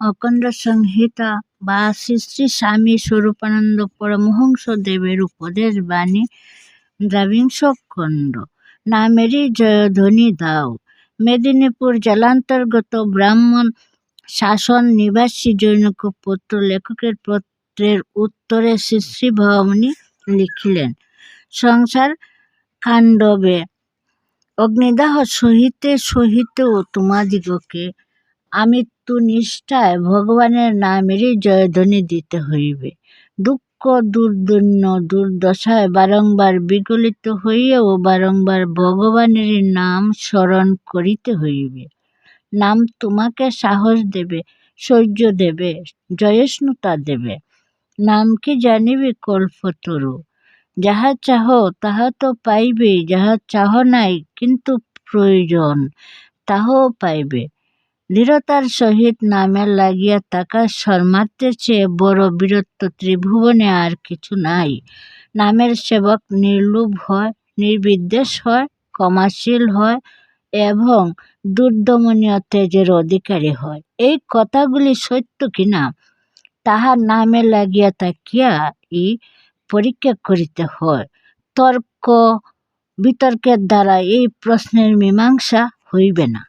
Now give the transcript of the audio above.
অখণ্ড সংহিতা বা শ্রী শ্রী স্বামী স্বরূপানন্দ পরমহংস দেবের উপদেশ বাণী দ্রাবিংশ খণ্ড। নামেরই জয়ধ্বনি দাও। মেদিনীপুর জেলান্তর্গত ব্রাহ্মণ শাসন নিবাসী জৈনক পত্র লেখকের পত্রের উত্তরে শ্রী শ্রী ভবনী লিখিলেন, সংসার কাণ্ডবে অগ্নিদাহ সহিতে সহিতেও তোমাদিগকে আমৃত্যু নিষ্ঠায় ভগবানের নামেরই জয়ধ্বনি দিতে হইবে। দুঃখ দুর্দৈন্য দুর্দশায় বারংবার বিগলিত হইয়াও বারংবার ভগবানের নাম স্মরণ করিতে হইবে। নাম তোমাকে সাহস দেবে, শৌর্য দেবে জয়স্নুতা দেবে। নাম কি জানিবে কল্পতরু? যাহা চাহ তাহা তো পাইবেই, যাহা চাহ নাই কিন্তু প্রয়োজন, তাহাও পাইবে। দৃঢ়তার সহিত নামে লাগিয়া থাকা শর্মার্থের চেয়ে বড় বীরত্ব ত্রিভুবনে আর কিছু নাই। নামের সেবক নির্লোভ হয়, নির্বিদ্বেষ হয়, ক্ষমাশীল হয় এবং দুর্দমনীয় তেজের অধিকারী হয়। এই কথাগুলি সত্য কিনা তাহার নামে লাগিয়া থাকিয়া ই পরীক্ষা করিতে হয়। তর্ক বিতর্কের দ্বারা এই প্রশ্নের মীমাংসা হইবে না।